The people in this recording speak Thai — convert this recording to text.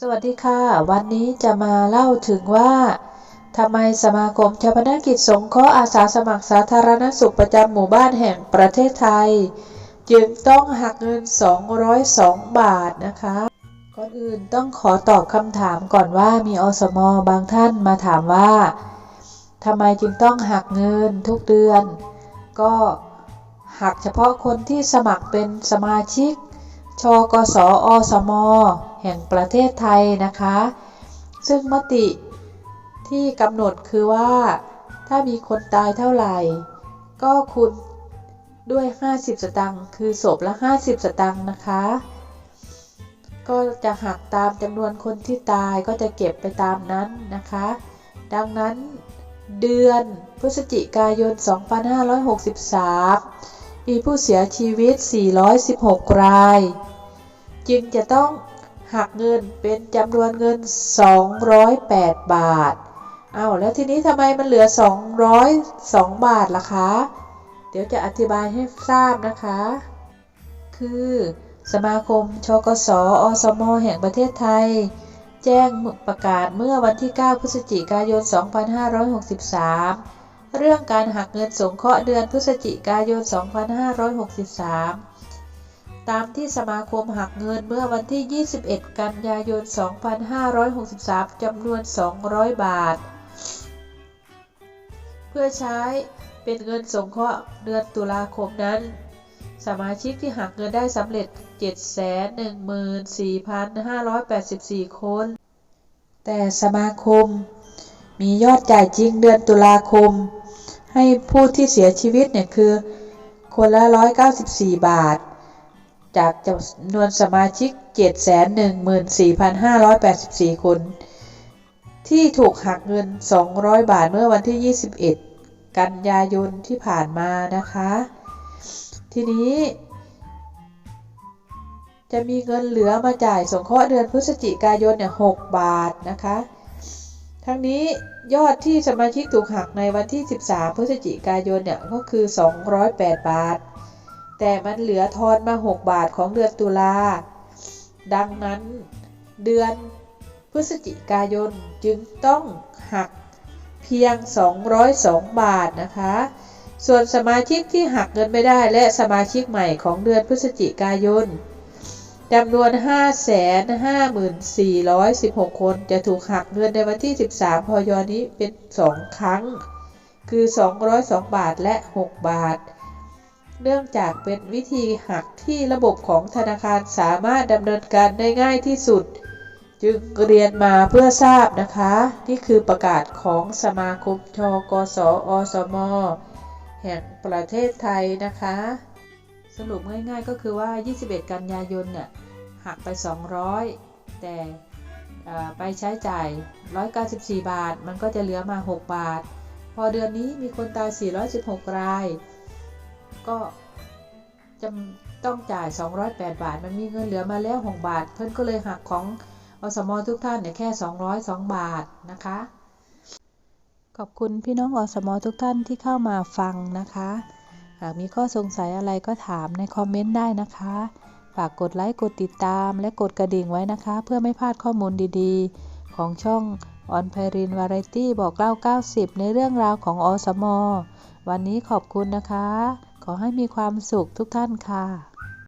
สวัสดีค่ะ วันนี้จะมาเล่าถึงว่าทำไมสมาคมชาปนกิจสงเคราะห์อาสาสมัครสาธารณสุขประจำหมู่บ้านแห่งประเทศไทย จึงต้องหักเงิน 202 บาทนะคะก่อนอื่นต้องขอตอบคำถามก่อนว่ามีอสมบางท่านมาถามว่าทำไมจึงต้องหักเงินทุกเดือน ก็หักเฉพาะคนที่สมัครเป็นสมาชิก ชกสอสม แห่งประเทศไทยนะคะ ซึ่งมติที่กำหนดคือว่า ถ้ามีคนตายเท่าไหร่ ก็คูณด้วย 50 สตังค์คือศพละ 50 สตังค์นะคะ ก็จะหักตามจำนวนคนที่ตายก็จะเก็บไปตามนั้นนะคะ ดังนั้นเดือนพฤศจิกายน 2563 มีผู้เสียชีวิต 416 ราย จึงจะต้องหักเงินเป็นจำนวนเงิน 208 บาทเอาแล้วทีนี้ทำไมมันเหลือ 202 บาทล่ะคะ เดี๋ยวจะอธิบายให้ทราบนะคะ คือสมาคมชกสอสมแห่งประเทศไทย แจ้งประกาศเมื่อวันที่ 9 พฤศจิกายน 2563 เรื่องการหักเงินสงเคราะห์เดือนพฤศจิกายน 2563 ตามที่สมาคมหักเงินเมื่อวันที่ 21 กันยายน 2563 จำนวน 200 บาท เพื่อใช้เป็นเงินสงเคราะห์เดือนตุลาคมนั้น สมาชิกที่หักเงินได้สำเร็จ 714,584 คน แต่สมาคม มียอดจ่ายจริงเดือนตุลาคม ให้ผู้ที่เสียชีวิตเนี่ยคือ คนละ 194 บาท จากจำนวนสมาชิก 714,584 คน ที่ถูกหักเงิน 200 บาทเมื่อวันที่ 21 กันยายนที่ผ่านมานะคะ ทีนี้ จะมีเงินเหลือมาจ่ายสงเคราะห์เดือนพฤศจิกายนเนี่ย6บาทนะคะ ทั้งนี้ยอดที่สมาชิกถูกหักในวันที่ 13 พฤศจิกายนเนี่ยก็คือ 208 บาท แต่มันเหลือทอนมา 6 บาทของเดือนตุลา ดังนั้นเดือนพฤศจิกายนจึงต้องหักเพียง 202 บาทนะคะ ส่วนสมาชิกที่หักเงินไม่ได้และสมาชิกใหม่ของเดือนพฤศจิกายนจำนวน 554,16 คนจะถูกหักเงินในวันที่ 13 พยนี้เป็น 2 ครั้ง คือ 202 บาทและ 6 บาท เนื่องจากเป็นวิธีหักที่ระบบของธนาคารสามารถดำเนินการได้ง่ายที่สุด จึงเรียนมาเพื่อทราบนะคะ นี่คือประกาศของสมาคมชกสอสม แห่งประเทศไทยนะคะ สรุปง่ายๆก็คือว่า 21 กันยายนเนี่ยหักไป 200 แต่ไปใช้จ่าย 194 บาท มันก็จะเหลือมา 6 บาท พอเดือนนี้มีคนตาย 416 ราย ก็จำต้องจ่าย 208 บาท มันมีเงินเหลือมาแล้ว 6 บาท เพื่อนก็เลยหักของอสมทุกท่านเนี่ยแค่ 202 บาทนะคะ ขอบคุณพี่น้องอสมทุกท่านที่เข้ามาฟังนะคะ หากมีข้อสงสัยอะไรก็ถามในคอมเมนต์ได้นะคะ ฝากกดไลค์ กดติดตาม และกดกระดิ่งไว้นะคะ เพื่อไม่พลาดข้อมูลดีๆ ของช่องออนไพรินวาไรตี้บอกเล่า 90 ในเรื่องราวของอสมวันนี้ขอบคุณนะคะ ขอให้มีความสุขทุกท่านค่ะ